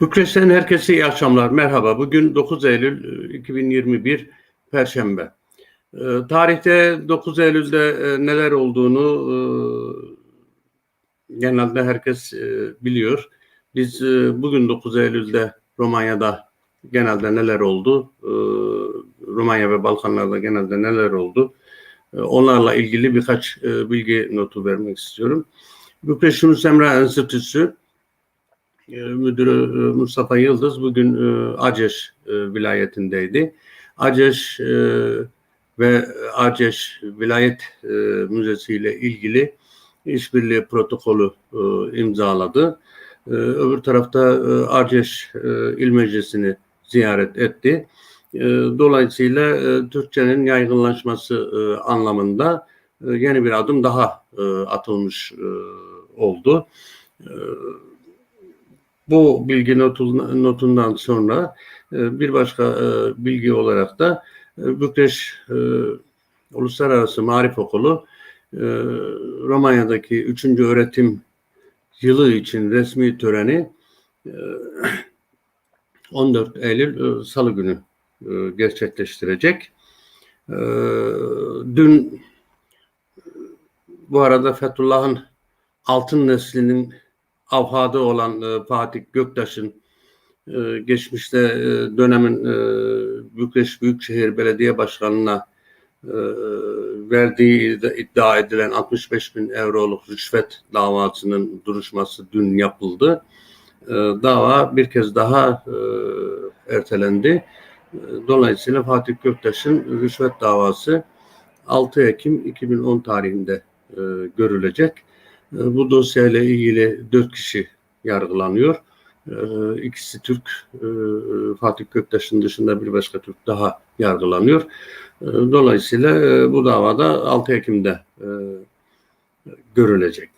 Bükreş'ten herkese iyi akşamlar. Merhaba. Bugün 9 Eylül e, 2021 Perşembe. E, tarihte 9 Eylül'de e, neler olduğunu e, genelde herkes e, biliyor. Biz e, bugün 9 Eylül'de Romanya'da genelde neler oldu, e, Romanya ve Balkanlarda genelde neler oldu, e, onlarla ilgili birkaç e, bilgi notu vermek istiyorum. Bükreş Yunus Emre Enstitüsü e, müdürü e, Mustafa Yıldız bugün e, Aceş e, vilayetindeydi. Aceş e, ve Aceş Vilayet e, Müzesi ile ilgili işbirliği protokolü e, imzaladı. E, öbür tarafta e, Aceş e, İl Meclisi'ni ziyaret etti. E, dolayısıyla e, Türkçenin yaygınlaşması e, anlamında e, yeni bir adım daha e, atılmış e, oldu. Bu bilgi notu, notundan sonra e, bir başka e, bilgi olarak da e, Bükreş Uluslararası Marif Okulu Romanya'daki 3. öğretim yılı için resmi töreni e, 14 Eylül Salı günü gerçekleştirecek. Dün bu arada Fethullah'ın altın neslinin avhadı olan e, Fatih Göktaş'ın e, geçmişte e, dönemin e, Bükreş Büyükşehir Belediye Başkanı'na e, verdiği iddia edilen 65 bin euroluk rüşvet davasının duruşması dün yapıldı. E, dava bir kez daha e, ertelendi. E, Dolayısıyla Fatih Göktaş'ın rüşvet davası 6 Ekim 2010 tarihinde e, görülecek. E, Bu dosyayla ilgili dört kişi yargılanıyor. E, İkisi Türk, e, Fatih Göktaş'ın dışında bir başka Türk daha yargılanıyor. E, Dolayısıyla e, bu davada 6 Ekim'de e, görülecek.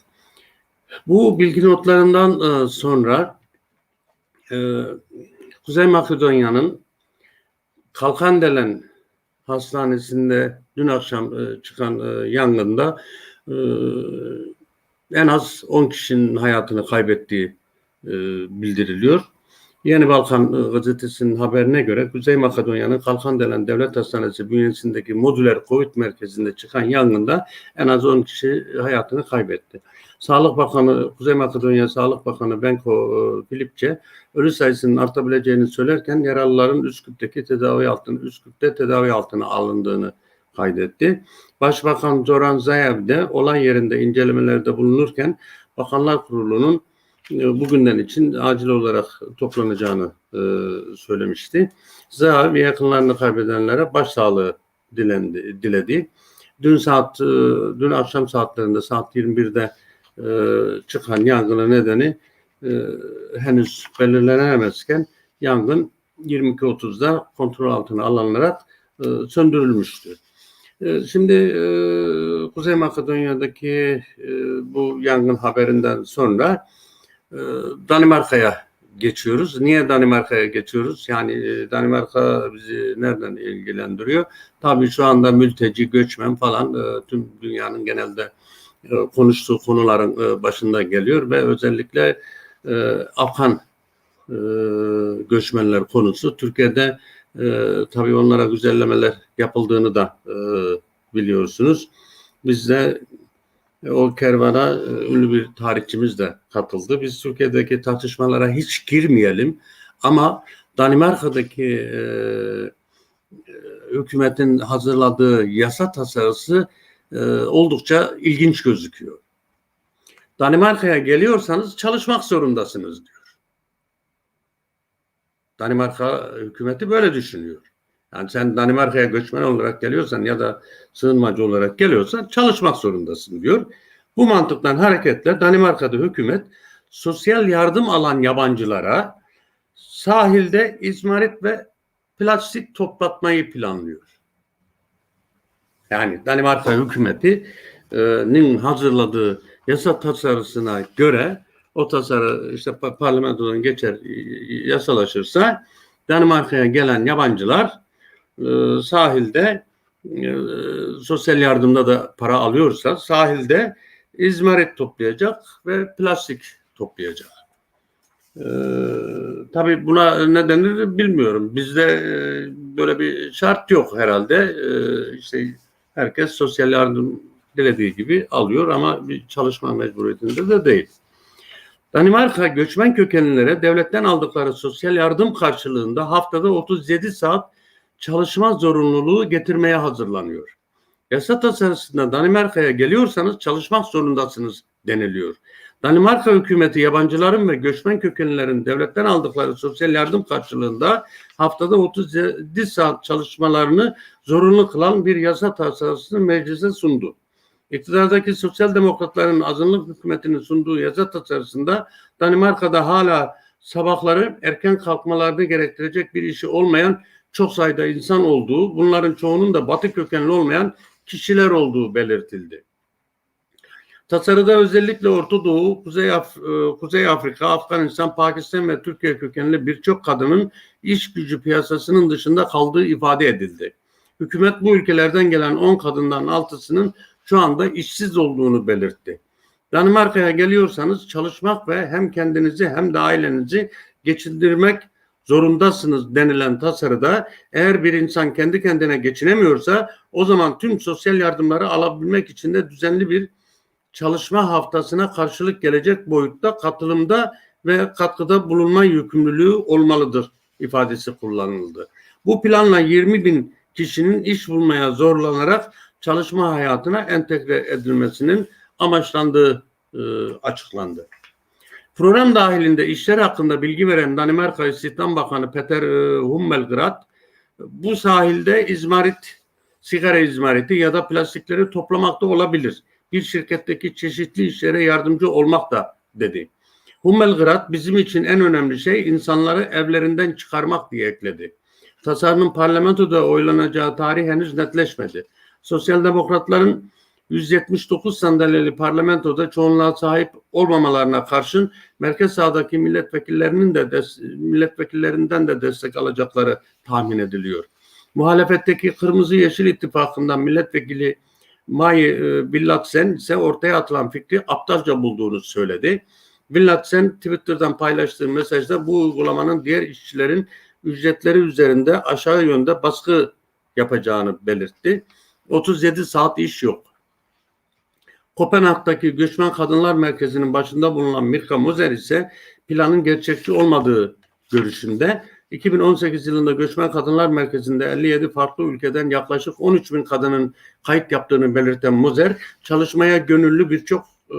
Bu bilgi notlarından e, sonra e, Kuzey Makedonya'nın Kalkandelen Hastanesi'nde dün akşam e, çıkan e, yangında e, en az 10 kişinin hayatını kaybettiği e, bildiriliyor. Yeni Balkan e, gazetesinin haberine göre Kuzey Makedonya'nın Kalkandelen Devlet Hastanesi bünyesindeki modüler Covid merkezinde çıkan yangında en az 10 kişi hayatını kaybetti. Sağlık Bakanı, Kuzey Makedonya Sağlık Bakanı Benko e, Filipçe ölü sayısının artabileceğini söylerken yaralıların Üsküp'teki tedavi altına, Üsküp'te tedavi altına alındığını kaydetti. Başbakan Zoran Zaev de olay yerinde incelemelerde bulunurken Bakanlar Kurulu'nun e, bugünden için acil olarak toplanacağını e, söylemişti. Zaev yakınlarını kaybedenlere başsağlığı dilendi, diledi. Dün saat, e, dün akşam saatlerinde saat 21'de e, çıkan yangının nedeni henüz belirlenemezken yangın 22.30'da kontrol altına alınarak söndürülmüştü. E, Şimdi e, Kuzey Makedonya'daki e, bu yangın haberinden sonra e, Danimarka'ya geçiyoruz. Niye Danimarka'ya geçiyoruz? Yani Danimarka bizi nereden ilgilendiriyor? Tabii şu anda mülteci, göçmen falan tüm dünyanın genelde konuştuğu konuların başında geliyor ve özellikle Afgan göçmenler konusu Türkiye'de e, tabii onlara güzellemeler yapıldığını da e, biliyorsunuz. Biz de e, o kervana e, ünlü bir tarihçimiz de katıldı. Biz Türkiye'deki tartışmalara hiç girmeyelim ama Danimarka'daki e, e, hükümetin hazırladığı yasa tasarısı e, oldukça ilginç gözüküyor. Danimarka'ya geliyorsanız çalışmak zorundasınız diyor. Danimarka hükümeti böyle düşünüyor. Yani sen Danimarka'ya göçmen olarak geliyorsan ya da sığınmacı olarak geliyorsan çalışmak zorundasın diyor. Bu mantıktan hareketle Danimarka'da hükümet sosyal yardım alan yabancılara sahilde izmarit ve plastik toplatmayı planlıyor. Yani Danimarka hükümetinin hazırladığı yasa tasarısına göre o tasarı işte pa- parlamentodan geçer yasalaşırsa Danimarka'ya gelen yabancılar e, sahilde e, sosyal yardımda da para alıyorsa sahilde izmarit toplayacak ve plastik toplayacak. Ee, tabii buna ne denir bilmiyorum. Bizde e, böyle bir şart yok herhalde. Ee, işte herkes sosyal yardım dilediği gibi alıyor ama bir çalışma mecburiyetinde de değil. Danimarka göçmen kökenlilere devletten aldıkları sosyal yardım karşılığında haftada 37 saat çalışma zorunluluğu getirmeye hazırlanıyor. Yasa tasarısında Danimarka'ya geliyorsanız çalışmak zorundasınız deniliyor. Danimarka hükümeti yabancıların ve göçmen kökenlilerin devletten aldıkları sosyal yardım karşılığında haftada 37 saat çalışmalarını zorunlu kılan bir yasa tasarısını meclise sundu. İktidardaki sosyal demokratların azınlık hükümetinin sunduğu yasa tasarısında Danimarka'da hala sabahları erken kalkmalarını gerektirecek bir işi olmayan çok sayıda insan olduğu, bunların çoğunun da batı kökenli olmayan kişiler olduğu belirtildi. Tasarıda özellikle Orta Doğu, Kuzey, Af e, Kuzey Afrika, Afganistan, Pakistan ve Türkiye kökenli birçok kadının iş gücü piyasasının dışında kaldığı ifade edildi. Hükümet bu ülkelerden gelen 10 kadından 6'sının şu anda işsiz olduğunu belirtti. Danimarka'ya geliyorsanız çalışmak ve hem kendinizi hem de ailenizi geçindirmek zorundasınız denilen tasarıda eğer bir insan kendi kendine geçinemiyorsa o zaman tüm sosyal yardımları alabilmek için de düzenli bir çalışma haftasına karşılık gelecek boyutta katılımda ve katkıda bulunma yükümlülüğü olmalıdır ifadesi kullanıldı. Bu planla 20 bin kişinin iş bulmaya zorlanarak çalışma hayatına entegre edilmesinin amaçlandığı e, açıklandı. Program dahilinde işler hakkında bilgi veren Danimarka İstihdam Bakanı Peter e, Hummelgrad bu sahilde izmarit, sigara izmariti ya da plastikleri toplamakta olabilir. Bir şirketteki çeşitli işlere yardımcı olmak da dedi. Hummelgrad bizim için en önemli şey insanları evlerinden çıkarmak diye ekledi. Tasarının parlamentoda oylanacağı tarih henüz netleşmedi. Sosyal demokratların 179 sandalyeli parlamentoda çoğunluğa sahip olmamalarına karşın merkez sağdaki milletvekillerinin de milletvekillerinden de destek alacakları tahmin ediliyor. Muhalefetteki Kırmızı Yeşil İttifakı'ndan milletvekili May e, Billatsen ise ortaya atılan fikri aptalca bulduğunu söyledi. Billatsen Twitter'dan paylaştığı mesajda bu uygulamanın diğer işçilerin ücretleri üzerinde aşağı yönde baskı yapacağını belirtti. 37 saat iş yok. Kopenhag'daki Göçmen Kadınlar Merkezi'nin başında bulunan Mirka Moser ise planın gerçekçi olmadığı görüşünde 2018 yılında Göçmen Kadınlar Merkezi'nde 57 farklı ülkeden yaklaşık 13 bin kadının kayıt yaptığını belirten Moser, çalışmaya gönüllü birçok e,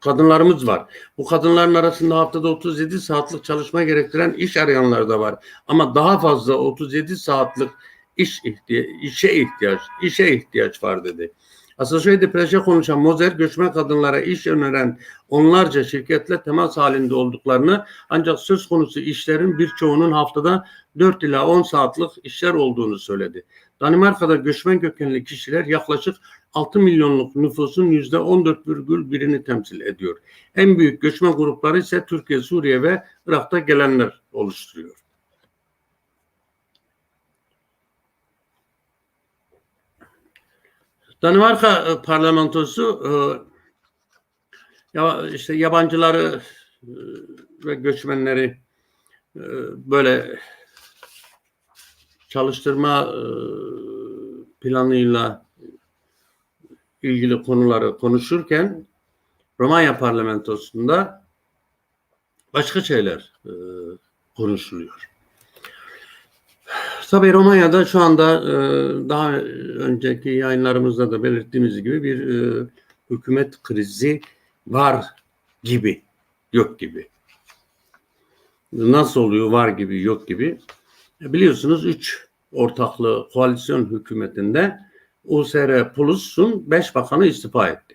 kadınlarımız var. Bu kadınların arasında haftada 37 saatlik çalışma gerektiren iş arayanlar da var. Ama daha fazla 37 saatlik iş ihtiya işe ihtiyaç, işe ihtiyaç var dedi. Associated Press'e konuşan Moser, göçmen kadınlara iş öneren onlarca şirketle temas halinde olduklarını ancak söz konusu işlerin birçoğunun haftada 4 ila 10 saatlik işler olduğunu söyledi. Danimarka'da göçmen kökenli kişiler yaklaşık 6 milyonluk nüfusun %14,1'ini temsil ediyor. En büyük göçmen grupları ise Türkiye, Suriye ve Irak'ta gelenler oluşturuyor. Danimarka e, parlamentosu e, ya işte yabancıları e, ve göçmenleri böyle çalıştırma planıyla ilgili konuları konuşurken Romanya parlamentosunda başka şeyler konuşuluyor. Tabii Romanya'da şu anda e, daha önceki yayınlarımızda da belirttiğimiz gibi bir e, hükümet krizi var gibi, yok gibi. Nasıl oluyor var gibi, yok gibi. E, biliyorsunuz üç ortaklı koalisyon hükümetinde USR Plus'un beş bakanı istifa etti.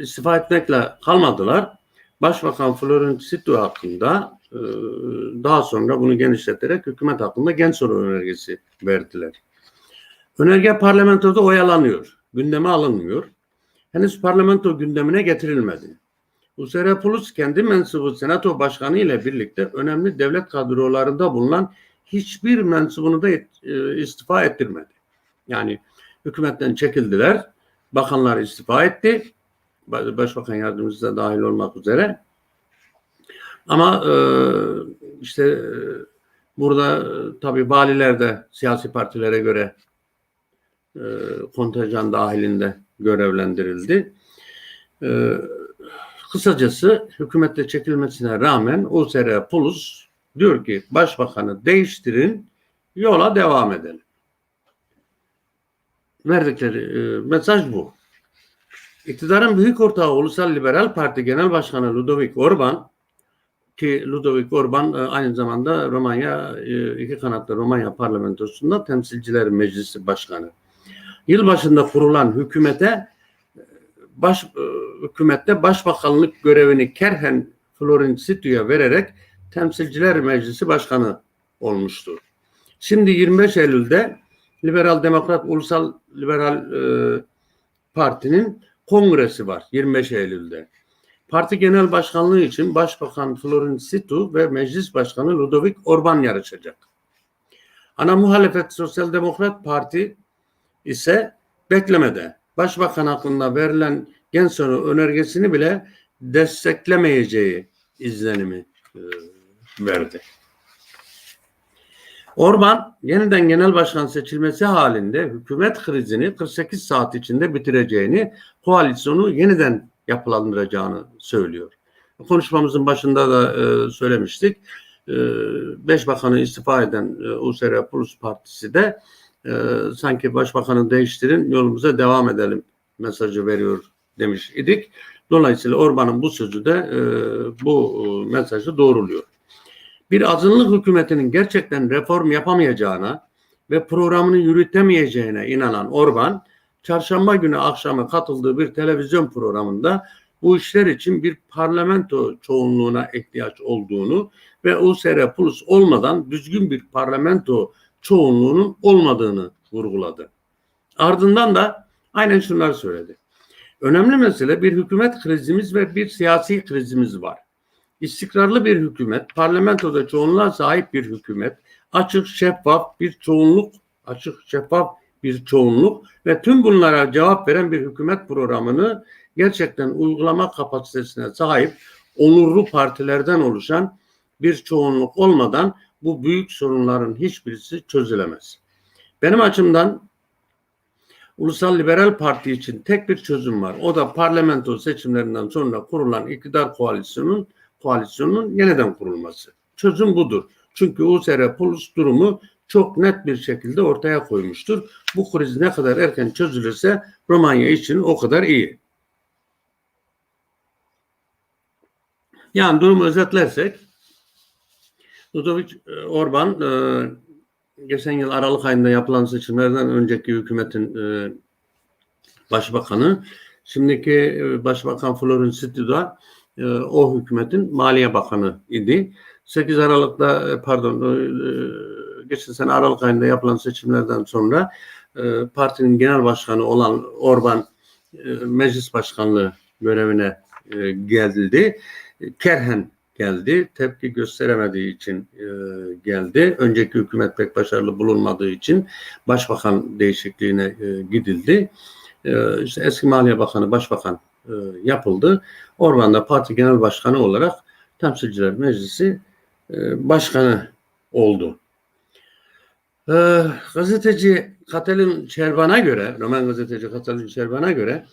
İstifa etmekle kalmadılar. Başbakan Florent Situ hakkında daha sonra bunu genişleterek hükümet hakkında genç soru önergesi verdiler. Önerge parlamentoda oyalanıyor. Gündeme alınmıyor. Henüz parlamento gündemine getirilmedi. Userapoulos kendi mensubu senato başkanı ile birlikte önemli devlet kadrolarında bulunan hiçbir mensubunu da e, istifa ettirmedi. Yani hükümetten çekildiler. Bakanlar istifa etti. Başbakan yardımcısı da dahil olmak üzere Ama e, işte e, burada e, tabii valiler de siyasi partilere göre e, kontenjan dahilinde görevlendirildi. E, kısacası hükümette çekilmesine rağmen USR Plus diyor ki başbakanı değiştirin yola devam edelim. Verdikleri e, mesaj bu. İktidarın büyük ortağı Ulusal Liberal Parti Genel Başkanı Ludovic Orban ki Ludovic Orban e, aynı zamanda Romanya e, iki kanatlı Romanya parlamentosunda temsilciler meclisi başkanı. Yılbaşında kurulan hükümete baş e, hükümette başbakanlık görevini Kerhen Florin Situ'ya vererek temsilciler meclisi başkanı olmuştu. Şimdi 25 Eylül'de Liberal Demokrat Ulusal Liberal e, Parti'nin kongresi var 25 Eylül'de. Parti genel başkanlığı için Başbakan Florin Situ ve Meclis Başkanı Ludovic Orban yarışacak. Ana muhalefet Sosyal Demokrat Parti ise beklemede. Başbakan hakkında verilen Genson'un önergesini bile desteklemeyeceği izlenimi e, verdi. Orban yeniden genel başkan seçilmesi halinde hükümet krizini 48 saat içinde bitireceğini, koalisyonu yeniden yapılandıracağını söylüyor. Konuşmamızın başında da e, söylemiştik. E, beş bakanı istifa eden e, USR Plus Partisi de e, sanki başbakanı değiştirin yolumuza devam edelim mesajı veriyor demiş idik. Dolayısıyla Orban'ın bu sözü de e, bu e, mesajı doğruluyor bir azınlık hükümetinin gerçekten reform yapamayacağına ve programını yürütemeyeceğine inanan Orban, çarşamba günü akşamı katıldığı bir televizyon programında bu işler için bir parlamento çoğunluğuna ihtiyaç olduğunu ve USR Plus olmadan düzgün bir parlamento çoğunluğunun olmadığını vurguladı. Ardından da aynen şunlar söyledi. Önemli mesele bir hükümet krizimiz ve bir siyasi krizimiz var. İstikrarlı bir hükümet, parlamentoda çoğunluğa sahip bir hükümet, açık, şeffaf bir çoğunluk, açık, şeffaf bir çoğunluk ve tüm bunlara cevap veren bir hükümet programını gerçekten uygulama kapasitesine sahip onurlu partilerden oluşan bir çoğunluk olmadan bu büyük sorunların hiçbirisi çözülemez. Benim açımdan Ulusal Liberal Parti için tek bir çözüm var. O da parlamento seçimlerinden sonra kurulan iktidar koalisyonunun koalisyonunun yeniden kurulması. Çözüm budur. Çünkü USR Plus durumu çok net bir şekilde ortaya koymuştur. Bu kriz ne kadar erken çözülürse Romanya için o kadar iyi. Yani durumu özetlersek Ludovic e, Orban e, geçen yıl Aralık ayında yapılan seçimlerden önceki hükümetin e, başbakanı şimdiki başbakan Florin Stido'a e, o hükümetin Maliye Bakanı idi. 8 Aralık'ta e, pardon e, geçen sene Aralık ayında yapılan seçimlerden sonra partinin genel başkanı olan Orban meclis başkanlığı görevine geldi. Kerhen geldi. Tepki gösteremediği için geldi. Önceki hükümet pek başarılı bulunmadığı için başbakan değişikliğine gidildi. İşte eski Maliye Bakanı başbakan e, yapıldı. Orban'da parti genel başkanı olarak Temsilciler Meclisi e, başkanı oldu. E, gazeteci Katalin Şerban'a göre, Roman gazeteci Katalin Şerban'a göre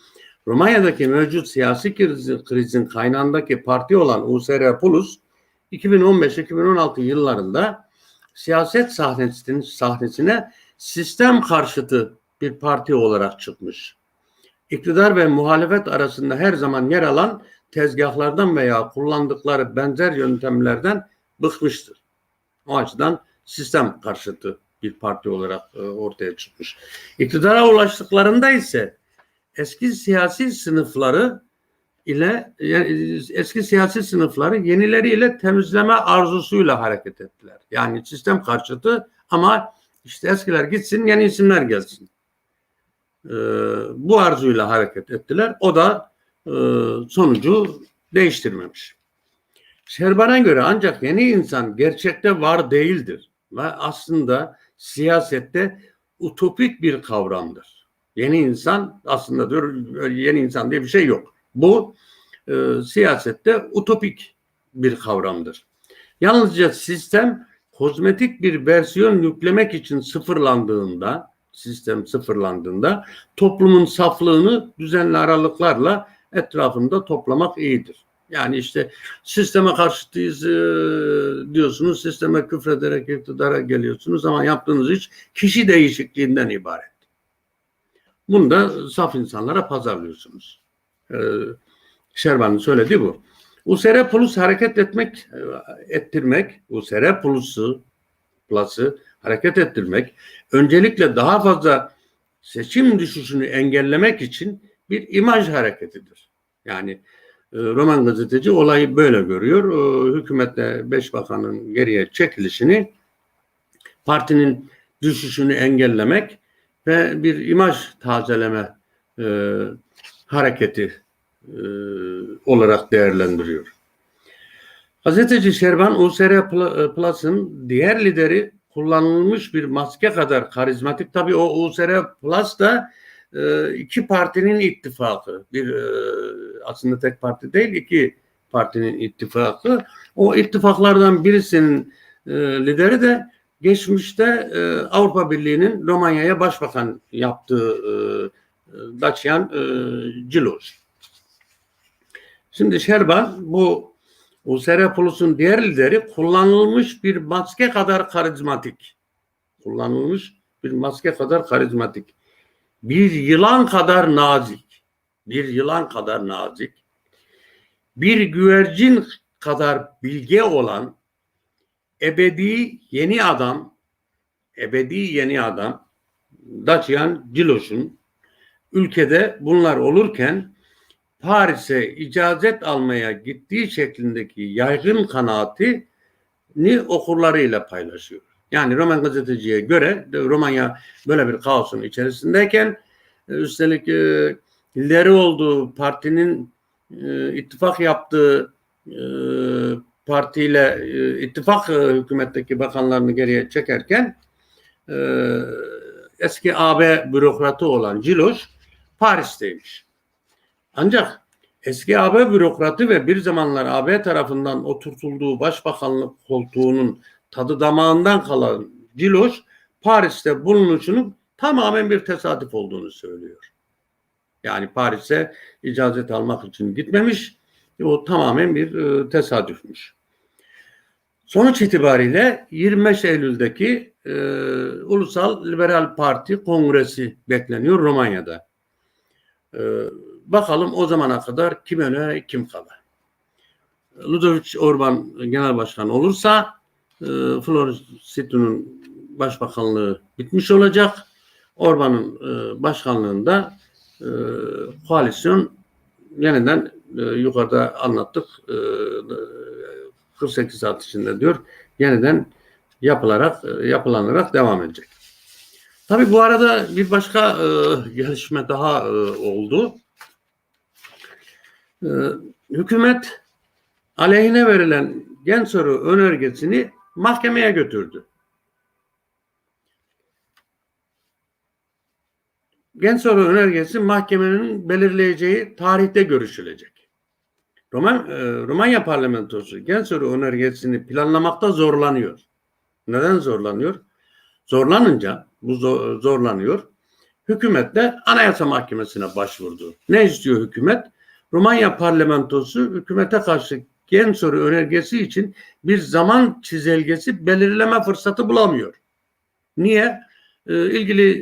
Romanya'daki mevcut siyasi krizin, krizin kaynağındaki parti olan USR Plus 2015-2016 yıllarında siyaset sahnesinin sahnesine sistem karşıtı bir parti olarak çıkmış iktidar ve muhalefet arasında her zaman yer alan tezgahlardan veya kullandıkları benzer yöntemlerden bıkmıştır. O açıdan sistem karşıtı bir parti olarak e, ortaya çıkmış. İktidara ulaştıklarında ise eski siyasi sınıfları ile eski siyasi sınıfları yenileriyle temizleme arzusuyla hareket ettiler. Yani sistem karşıtı ama işte eskiler gitsin yeni isimler gelsin e, bu arzuyla hareket ettiler. O da e, sonucu değiştirmemiş. Şerban'a göre ancak yeni insan gerçekte var değildir ve aslında siyasette utopik bir kavramdır. Yeni insan aslında diyor yeni insan diye bir şey yok. Bu e, siyasette utopik bir kavramdır. Yalnızca sistem kozmetik bir versiyon yüklemek için sıfırlandığında, sistem sıfırlandığında toplumun saflığını düzenli aralıklarla etrafında toplamak iyidir. Yani işte sisteme karşıtıyız e, diyorsunuz, sisteme küfrederek iktidara geliyorsunuz ama yaptığınız iş kişi değişikliğinden ibaret. Bunu da saf insanlara pazarlıyorsunuz. Ee, Şervan'ın söylediği bu. Usere plus hareket etmek, e, ettirmek, usere plusu, plusu hareket ettirmek, öncelikle daha fazla seçim düşüşünü engellemek için bir imaj hareketidir. Yani e, Roman gazeteci olayı böyle görüyor. E, hükümetle beş bakanın geriye çekilişini partinin düşüşünü engellemek ve bir imaj tazeleme e, hareketi e, olarak değerlendiriyor. Gazeteci Şerban USR Plus'ın diğer lideri kullanılmış bir maske kadar karizmatik. Tabii o USR Plus da e, iki partinin ittifakı. Bir e, aslında tek parti değil, iki partinin ittifakı. O ittifaklardan birisinin e, lideri de geçmişte e, Avrupa Birliği'nin Romanya'ya başbakan yaptığı e, Dacian e, Cilos. Şimdi Şerban bu Userepolis'un diğer lideri kullanılmış bir maske kadar karizmatik. Kullanılmış bir maske kadar karizmatik. Bir yılan kadar nazik. Bir yılan kadar nazik. Bir güvercin kadar bilge olan ebedi yeni adam ebedi yeni adam Dacian Cilos'un ülkede bunlar olurken Paris'e icazet almaya gittiği şeklindeki yaygın kanaati ni okurlarıyla paylaşıyor. Yani Roman gazeteciye göre Romanya böyle bir kaosun içerisindeyken e, üstelik e, lideri olduğu partinin e, ittifak yaptığı e, partiyle ittifak hükümetteki bakanlarını geriye çekerken eski AB bürokratı olan Cilos Paris'teymiş. Ancak eski AB bürokratı ve bir zamanlar AB tarafından oturtulduğu başbakanlık koltuğunun tadı damağından kalan Cilos Paris'te bulunuşunun tamamen bir tesadüf olduğunu söylüyor. Yani Paris'e icazet almak için gitmemiş. O tamamen bir e, tesadüfmüş. Sonuç itibariyle 25 Eylül'deki e, Ulusal Liberal Parti Kongresi bekleniyor Romanya'da. E, bakalım o zamana kadar kim öne kim kala. Ludovic Orban genel başkan olursa e, Florence Situ'nun başbakanlığı bitmiş olacak. Orban'ın e, başkanlığında e, koalisyon yeniden e, yukarıda anlattık e, 48 saat içinde diyor yeniden yapılarak e, yapılanarak devam edecek. Tabii bu arada bir başka e, gelişme daha e, oldu. E, hükümet aleyhine verilen gen soru önergesini mahkemeye götürdü. Gen soru önergesi mahkemenin belirleyeceği tarihte görüşülecek. Roman, e, Romanya parlamentosu gen soru önergesini planlamakta zorlanıyor. Neden zorlanıyor? Zorlanınca, bu zorlanıyor. Hükümet de Anayasa Mahkemesi'ne başvurdu. Ne istiyor hükümet? Romanya parlamentosu hükümete karşı gen soru önergesi için bir zaman çizelgesi belirleme fırsatı bulamıyor. Niye? Ee, ilgili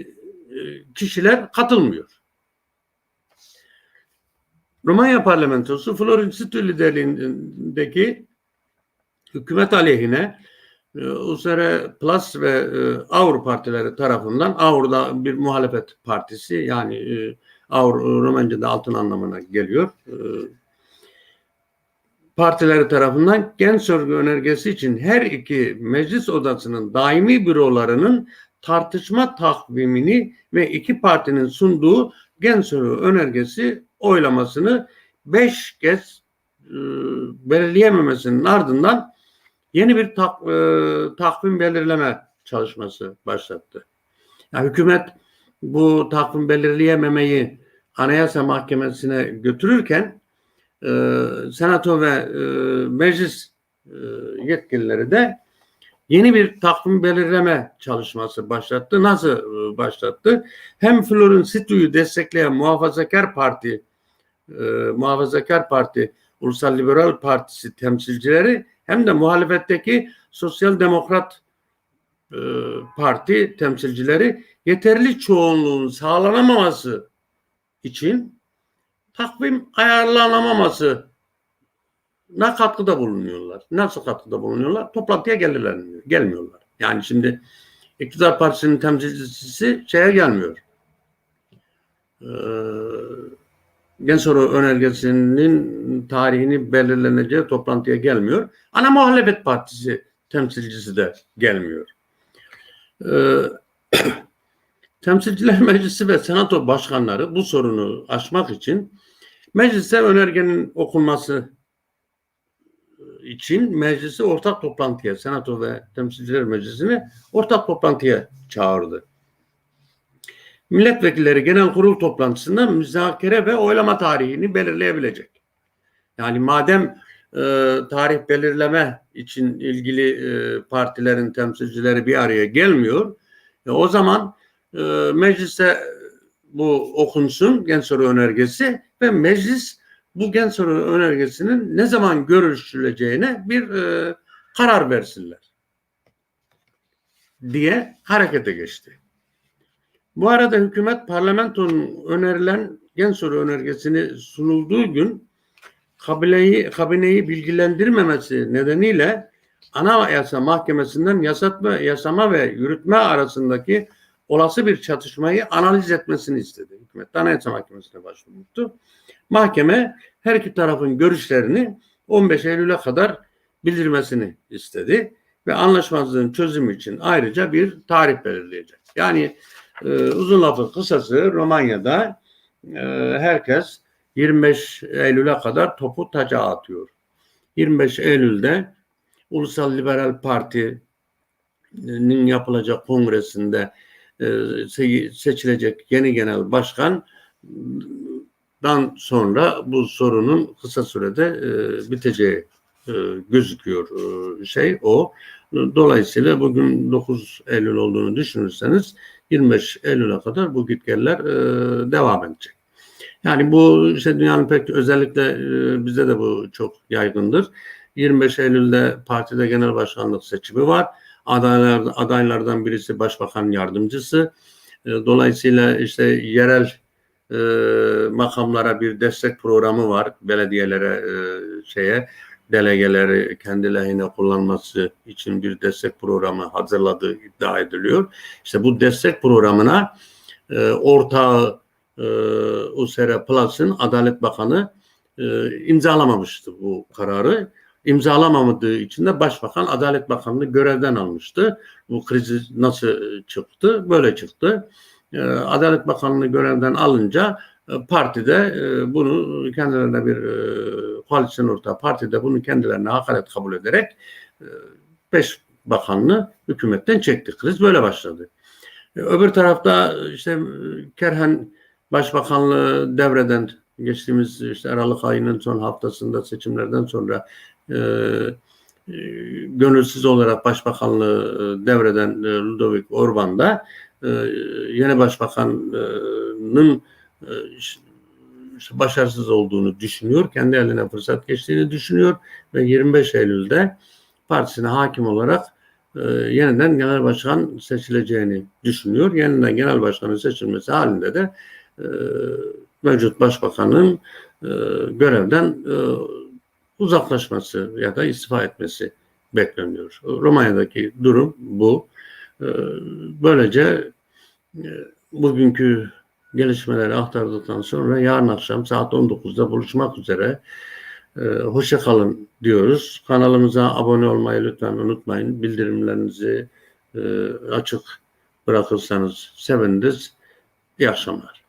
e, kişiler katılmıyor. Romanya parlamentosu Florensitu liderliğindeki hükümet aleyhine e, USR Plus ve e, Avru partileri tarafından Avru'da bir muhalefet partisi yani e, Avru Romanca'da altın anlamına geliyor. E, partileri tarafından gen sorgu önergesi için her iki meclis odasının daimi bürolarının tartışma takvimini ve iki partinin sunduğu gen sorgu önergesi oylamasını beş kez e, belirleyememesinin ardından yeni bir tak, e, takvim belirleme çalışması başlattı. Yani hükümet bu takvim belirleyememeyi Anayasa Mahkemesi'ne götürürken e, senato ve e, meclis e, yetkilileri de yeni bir takvim belirleme çalışması başlattı. Nasıl e, başlattı? Hem Flor'un Situ'yu destekleyen Muhafazakar Parti e, Muhafazakar Parti Ulusal Liberal Partisi temsilcileri hem de muhalefetteki Sosyal Demokrat e, Parti temsilcileri yeterli çoğunluğun sağlanamaması için takvim ayarlanamaması ne katkıda bulunuyorlar. Nasıl katkıda bulunuyorlar? Toplantıya gelirler, gelmiyorlar. Yani şimdi iktidar partisinin temsilcisi şeye gelmiyor. Ee, Gen soru önergesinin tarihini belirleneceği toplantıya gelmiyor. Ana muhalefet partisi temsilcisi de gelmiyor. Ee, Temsilciler Meclisi ve Senato başkanları bu sorunu aşmak için meclise önergenin okunması için meclisi ortak toplantıya, Senato ve Temsilciler Meclisi'ni ortak toplantıya çağırdı. Milletvekilleri genel kurul toplantısında müzakere ve oylama tarihini belirleyebilecek. Yani madem e, tarih belirleme için ilgili e, partilerin temsilcileri bir araya gelmiyor, e, o zaman e, mecliste bu okunsun gen soru önergesi ve meclis bu gen soru önergesinin ne zaman görüşüleceğine bir e, karar versinler diye harekete geçti. Bu arada hükümet parlamentonun önerilen gen soru önergesini sunulduğu gün kabileyi, kabineyi bilgilendirmemesi nedeniyle Anayasa Mahkemesi'nden yasatma, yasama ve yürütme arasındaki olası bir çatışmayı analiz etmesini istedi. Hükümet Anayasa Mahkemesi'ne başvurmuştu. Mahkeme her iki tarafın görüşlerini 15 Eylül'e kadar bildirmesini istedi ve anlaşmazlığın çözümü için ayrıca bir tarih belirleyecek. Yani e, uzun lafı kısası Romanya'da e, herkes 25 Eylül'e kadar topu taca atıyor. 25 Eylül'de Ulusal Liberal Parti'nin yapılacak kongresinde seçilecek yeni genel başkandan sonra bu sorunun kısa sürede e, biteceği e, gözüküyor şey o. Dolayısıyla bugün 9 Eylül olduğunu düşünürseniz 25 Eylül'e kadar bu gitgeller devam edecek. Yani bu işte dünyanın pek özellikle bizde de bu çok yaygındır. 25 Eylül'de partide genel başkanlık seçimi var. Adaylar, adaylardan birisi başbakan yardımcısı. E, dolayısıyla işte yerel e, makamlara bir destek programı var. Belediyelere e, şeye delegeleri kendi lehine kullanması için bir destek programı hazırladığı iddia ediliyor. İşte bu destek programına e, ortağı e, USR Plus'ın Adalet Bakanı e, imzalamamıştı bu kararı imzalamamadığı için de Başbakan Adalet Bakanlığı görevden almıştı. Bu kriz nasıl çıktı? Böyle çıktı. Ee, Adalet Bakanlığı görevden alınca e, partide e, bunu kendilerine bir e, koalisyon ortağı partide bunu kendilerine hakaret kabul ederek beş bakanlığı hükümetten çekti. Kriz böyle başladı. Öbür tarafta işte Kerhen Başbakanlığı devreden geçtiğimiz işte Aralık ayının son haftasında seçimlerden sonra e, e, gönülsüz olarak başbakanlığı e, devreden e, Ludovic Orban da e, yeni başbakanın başarısız olduğunu düşünüyor. Kendi eline fırsat geçtiğini düşünüyor ve 25 Eylül'de partisine hakim olarak yeniden genel başkan seçileceğini düşünüyor. Yeniden genel başkanın seçilmesi halinde de mevcut başbakanın görevden uzaklaşması ya da istifa etmesi bekleniyor. Romanya'daki durum bu. Ee, böylece e, bugünkü gelişmeleri aktardıktan sonra yarın akşam saat 19'da buluşmak üzere. Ee, hoşça kalın diyoruz. Kanalımıza abone olmayı lütfen unutmayın. Bildirimlerinizi e, açık bırakırsanız seviniriz. İyi akşamlar.